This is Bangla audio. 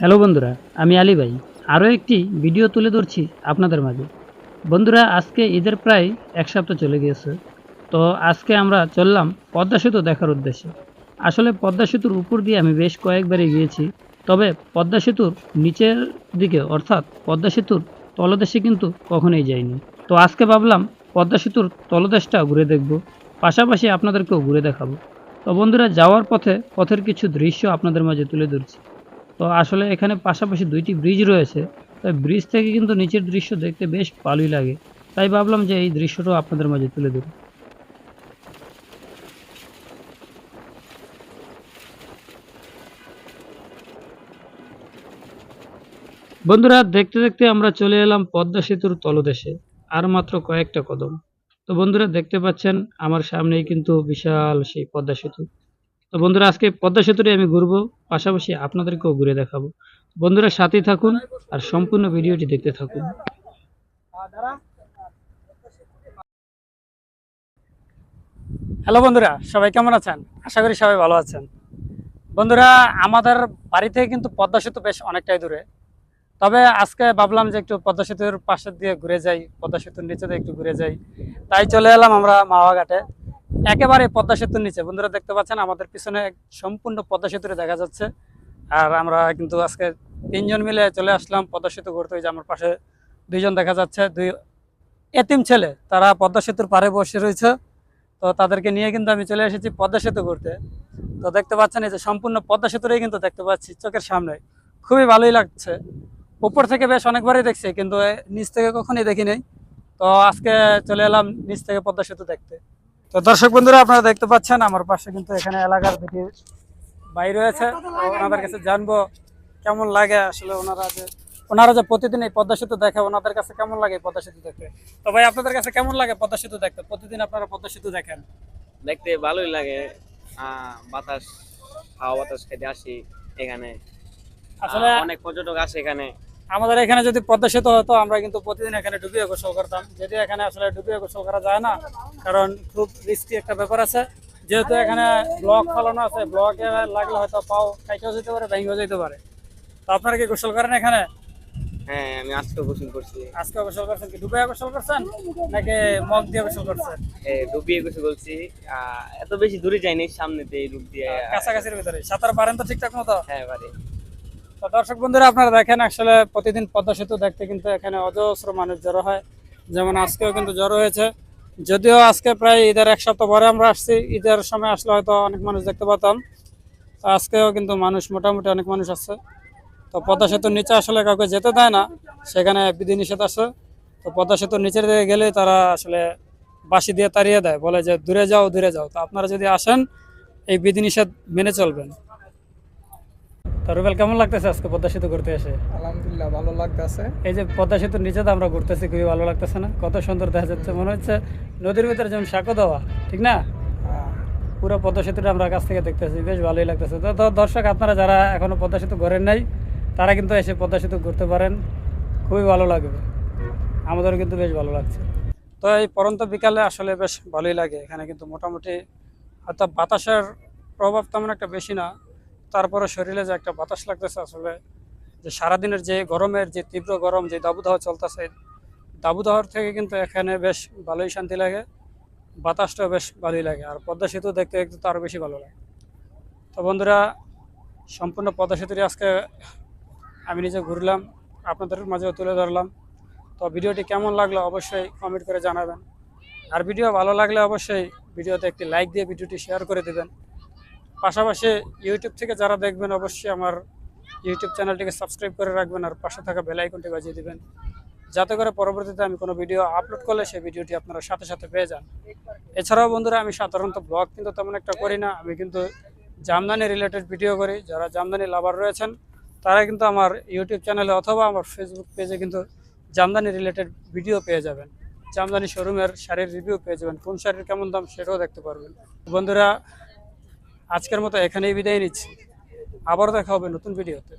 হ্যালো বন্ধুরা, আমি আলী ভাই। আরও একটি ভিডিও তুলে ধরছি আপনাদের মাঝে। বন্ধুরা, আজকে ঈদের প্রায় এক সপ্তাহ চলে গিয়েছে। তো আজকে আমরা চললাম পদ্মা সেতু দেখার উদ্দেশ্যে। আসলে পদ্মা সেতুর উপর দিয়ে আমি বেশ কয়েকবারই গিয়েছি। তবে পদ্মা সেতুর নিচের দিকে, অর্থাৎ পদ্মা সেতুর তলদেশে কিন্তু কখনোই যাইনি। তো আজকে ভাবলাম পদ্মা সেতুর তলদেশটা ঘুরে দেখব। পাশাপাশি আপনাদেরকেও ঘুরে দেখাবো। তো বন্ধুরা, যাওয়ার পথে পথের কিছু দৃশ্য আপনাদের মাঝে তুলে ধরছি। তো আসলে এখানে পাশাপাশি দুইটি ব্রিজ রয়েছে। তো ব্রিজ থেকে কিন্তু নিচের দৃশ্য দেখতে বেশ ভালোই লাগে। তাই ভাবলাম যে এই দৃশ্যটাও আপনাদের মাঝে তুলে ধরি। বন্ধুরা, দেখতে দেখতে আমরা চলে এলাম পদ্মা সেতুর তলদেশে, আর মাত্র কয়েকটা কদম। তো বন্ধুরা, দেখতে পাচ্ছেন, আমার সামনেই কিন্তু বিশাল সেই পদ্মা সেতু। তো বন্ধুরা, আজকে পদ্মা সেতুটি আমি ঘুরবো, পাশাপাশি আপনাদেরকেও ঘুরে দেখাবো। বন্ধুরা, সাথেই থাকুন আর সম্পূর্ণ ভিডিওটি দেখতে থাকুন। হ্যালো বন্ধুরা, সবাই কেমন আছেন? আশা করি সবাই ভালো আছেন। বন্ধুরা, আমাদের বাড়ি থেকে কিন্তু পদ্মা সেতু বেশ অনেকটাই দূরে। তবে আজকে ভাবলাম যে একটু পদ্মা সেতুর পাশে দিয়ে ঘুরে যাই, পদ্মা সেতুর নিচে দিয়ে একটু ঘুরে যাই। তাই চলে এলাম আমরা মাওয়াঘাটে একেবারে পদ্মা সেতুর নিচে। বন্ধুরা দেখতে পাচ্ছেন, আমাদের পিছনে সম্পূর্ণ পদ্মা সেতুরে দেখা যাচ্ছে। আর আমরা কিন্তু আজকে তিনজন মিলে চলে আসলাম পদ্মা সেতু ঘুরতে যে আমার পাশে দুইজন দেখা যাচ্ছে, দুই এতিম ছেলে। তারা পদ্মা সেতুর পাড়ে বসে রয়েছে। তো তাদেরকে নিয়ে কিন্তু আমি চলে এসেছি পদ্মা সেতু ঘুরতে তো দেখতে পাচ্ছেন, এই যে সম্পূর্ণ পদ্মা সেতুরেই কিন্তু দেখতে পাচ্ছি চোখের সামনে। খুবই ভালোই লাগছে। উপর থেকে বেশ অনেকবারই দেখছি, কিন্তু নিচ থেকে কখনই দেখি নাই তো আজকে চলে এলাম নিচ থেকে পদ্মা সেতু দেখতে। তো দর্শক বন্ধুরা আপনারা দেখতে পাচ্ছেন আমার পাশে কিন্তু এখানে এলাকার দুটি ভাই রয়েছে। ওনাদের কাছে জানব কেমন লাগে আসলে ওনারা যে ওনারা যে প্রতিদিন এই পদ্মা সেতু দেখে ওনাদের কাছে কেমন লাগে পদ্মা সেতু দেখতে? তো ভাই আপনাদের কাছে কেমন লাগে পদ্মা সেতু দেখতে? প্রতিদিন আপনারা পদ্মা সেতু দেখেন। দেখতে ভালোই লাগে। বাতাস হাওয়া বাতাস খেতে আসি এখানে। আসলে অনেক পর্যটক আসে এখানে। আমাদের এখানে যদি পদ্মা সেতু হতো আমরা কিন্তু প্রতিদিন এখানে ডুবিয়ে গোসল করতাম। যদি এখানে আসলে ডুবিয়ে গোসল করা যায় না কারণ খুব রিস্কি একটা ব্যাপার আছে। যেহেতু এখানে ব্লক ফলানো আছে ব্লকে লাগলে হয়তো পাও কাইটেও যেতে পারে ভেঙেও যেতে পারে। তো আপনারা কি গোসল করেন এখানে? হ্যাঁ আমি আজকে গোসল করছি। আজকে গোসল করছেন কি? গোসল করছেন? নাকি মগ দিয়ে গোসল করছেন? এ, ডুবিয়ে গোসল করছি। এত বেশি দূরে যাইনি সামনেতে এই রূপ দিয়ে। কাছাকাছির ভিতরে। সাঁতার পারেন তো ঠিকঠাক মতো? হ্যাঁ তো দর্শক বন্ধুরা আপনারা দেখেন আসলে প্রতিদিন পদ্মা সেতু দেখতে কিন্তু এখানে অজস্র মানুষ জড়ো হয়। যেমন আজকেও কিন্তু জড়ো হয়েছে। যদিও আজকে প্রায় ঈদের এক সপ্তাহ পরে আমরা আসছি। ঈদের সময় আসলে হয়তো অনেক মানুষ দেখতে পেতাম তো আজকেও কিন্তু মানুষ, মোটামুটি অনেক মানুষ আছে। তো পদ্মা সেতুর নিচে আসলে কাউকে যেতে দেয় না। সেখানে বিধিনিষেধ আছে। তো পদ্মা সেতুর নিচের দিকে গেলে তারা আসলে বাঁশি দিয়ে তাড়িয়ে দেয়। বলে যে, দূরে যাও দূরে যাও। তো আপনারা যদি আসেন, এই বিধিনিষেধ মেনে চলবেন। তো রুবেল কেমন লাগতেছে আজকে পদ্মা সেতু ঘুরতে এসে? আলহামদুলিল্লাহ ভালো লাগতেছে। এই যে পদ্মা সেতুর নিচে তো আমরা ঘুরতেছি খুবই ভালো লাগতেছে না? কত সুন্দর দেখা যাচ্ছে। মনে হচ্ছে নদীর ভিতরে যেমন সাঁকো দেওয়া ঠিক না? পুরো পদ্মা সেতুটা আমরা কাছ থেকে দেখতেছি বেশ ভালোই লাগতেছে। তো তো দর্শক আপনারা যারা এখনও পদ্মা সেতু ঘরেন নাই তারা কিন্তু এসে পদ্মা সেতু ঘুরতে পারেন। খুবই ভালো লাগবে। আমাদেরও কিন্তু বেশ ভালো লাগছে। তো এই পরন্ত বিকালে আসলে বেশ ভালোই লাগে। এখানে কিন্তু মোটামুটি হয়তো বাতাসের প্রভাব তেমন একটা বেশি না। তারপরে শরীরে যে একটা বাতাস লাগতেছে আসলে, যে সারাদিনের যে গরমের যে তীব্র গরম, যে দাবুদাহ চলতেছে, দাবুদাহর থেকে কিন্তু এখানে বেশ ভালোই শান্তি লাগে, বাতাসটাও বেশ ভালোই লাগে। আর পদ্মা সেতু দেখতে দেখতে তো আরও বেশি ভালো লাগে। তো বন্ধুরা, সম্পূর্ণ পদ্মা সেতুটি আজকে আমি নিজে ঘুরলাম, আপনাদের মাঝেও তুলে ধরলাম। তো ভিডিওটি কেমন লাগল অবশ্যই কমেন্ট করে জানাবেন। আর ভিডিও ভালো লাগলে অবশ্যই ভিডিওতে একটি লাইক দিয়ে ভিডিওটি শেয়ার করে দেবেন। পাশাপাশি ইউটিউব থেকে যারা দেখবেন, অবশ্যই আমার ইউটিউব চ্যানেলটিকে সাবস্ক্রাইব করে রাখবেন আর পাশে থাকা বেল আইকনটি বাজিয়ে দেবেন। যাতে করে পরবর্তীতে আমি কোনো ভিডিও আপলোড করলে সেই ভিডিওটি আপনারা সাথে সাথে পেয়ে যান। এছাড়াও বন্ধুরা, আমি সাধারণত ব্লগ কিন্তু তেমন একটা করি না। আমি কিন্তু জামদানি রিলেটেড ভিডিও করি। যারা জামদানি লাভার রয়েছেন, তারা কিন্তু আমার ইউটিউব চ্যানেলে অথবা আমার ফেসবুক পেজে কিন্তু জামদানি রিলেটেড ভিডিও পেয়ে যাবেন। জামদানি শোরুমের শাড়ির রিভিউ পেয়ে যাবেন। কোন শাড়ির কেমন দাম সেটাও দেখতে পারবেন। বন্ধুরা আজকের মতো এখানেই বিদায় নিচ্ছি। আবার দেখা হবে নতুন ভিডিওতে।